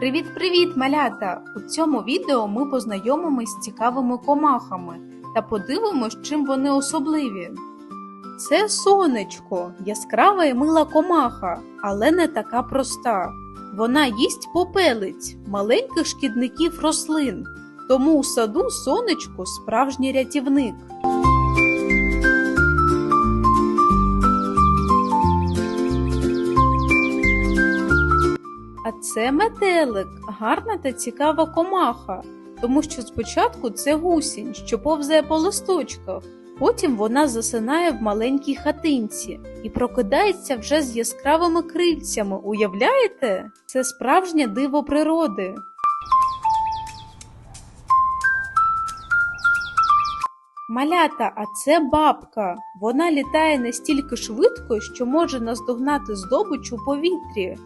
Привіт-привіт, малята! У цьому відео ми познайомимось з цікавими комахами та подивимось, чим вони особливі. Це сонечко, яскрава і мила комаха, але не така проста. Вона їсть попелиць, маленьких шкідників рослин. Тому у саду сонечко справжній рятівник. Це метелик, гарна та цікава комаха, тому що спочатку це гусінь, що повзає по листочках. Потім вона засинає в маленькій хатинці і прокидається вже з яскравими крильцями. Уявляєте? Це справжнє диво природи. Малята, а це бабка. Вона літає настільки швидко, що може наздогнати здобич у повітрі.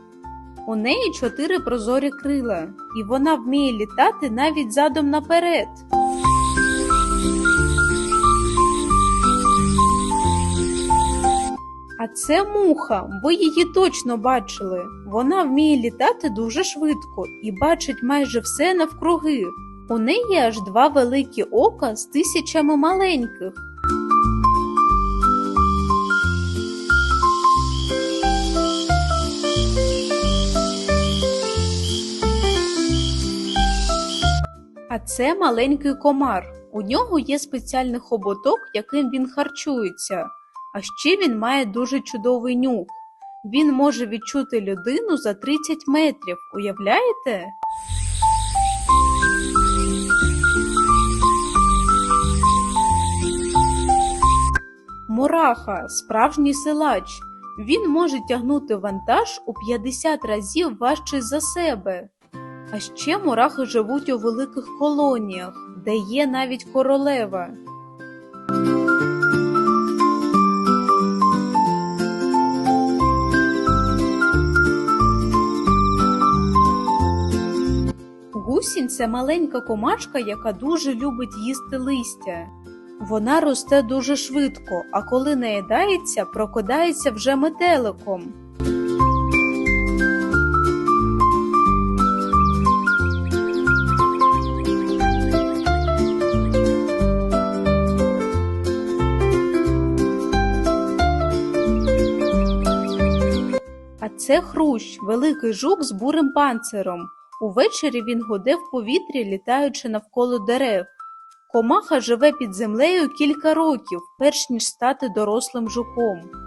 У неї чотири прозорі крила, і вона вміє літати навіть задом наперед. А це муха, ви її точно бачили. Вона вміє літати дуже швидко і бачить майже все навкруги. У неї аж два великі ока з тисячами маленьких. Це маленький комар. У нього є спеціальний хоботок, яким він харчується. А ще він має дуже чудовий нюх. Він може відчути людину за 30 метрів. Уявляєте? Мураха справжній силач. Він може тягнути вантаж у 50 разів важчий за себе. А ще мурахи живуть у великих колоніях, де є навіть королева. Гусінь це маленька комашка, яка дуже любить їсти листя. Вона росте дуже швидко, а коли наїдається, прокидається вже метеликом. Це хрущ, великий жук з бурим панциром. Увечері він гуде в повітрі, літаючи навколо дерев. Комаха живе під землею кілька років, перш ніж стати дорослим жуком.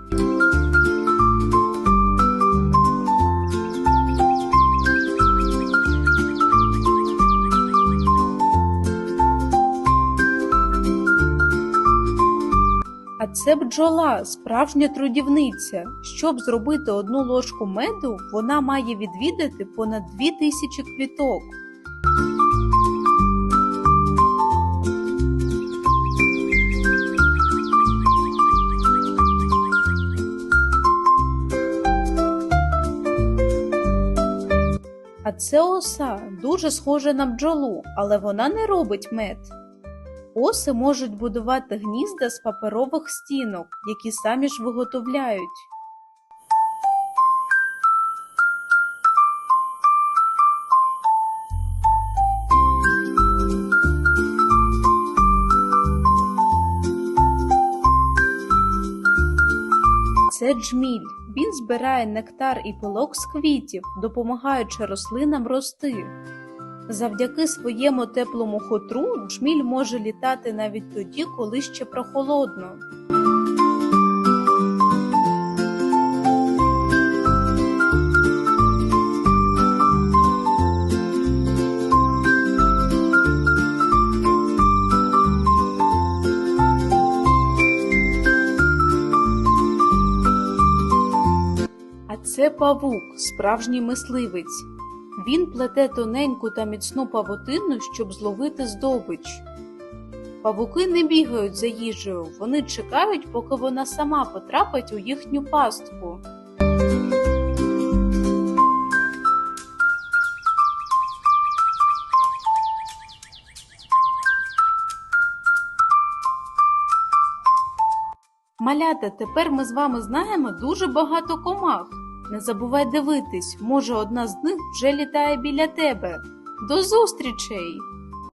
Це бджола, справжня трудівниця. Щоб зробити одну ложку меду, вона має відвідати понад дві тисячі квіток. А це оса дуже схожа на бджолу, але вона не робить мед. Оси можуть будувати гнізда з паперових стінок, які самі ж виготовляють. Це джміль. Він збирає нектар і пилок з квітів, допомагаючи рослинам рости. Завдяки своєму теплому хутру джміль може літати навіть тоді, коли ще прохолодно. Це павук, справжній мисливець. Він плете тоненьку та міцну павутину, щоб зловити здобич. Павуки не бігають за їжею, вони чекають, поки вона сама потрапить у їхню пастку. Малята, тепер ми з вами знаємо дуже багато комах. Не забувай дивитись, може одна з них вже літає біля тебе. До зустрічей!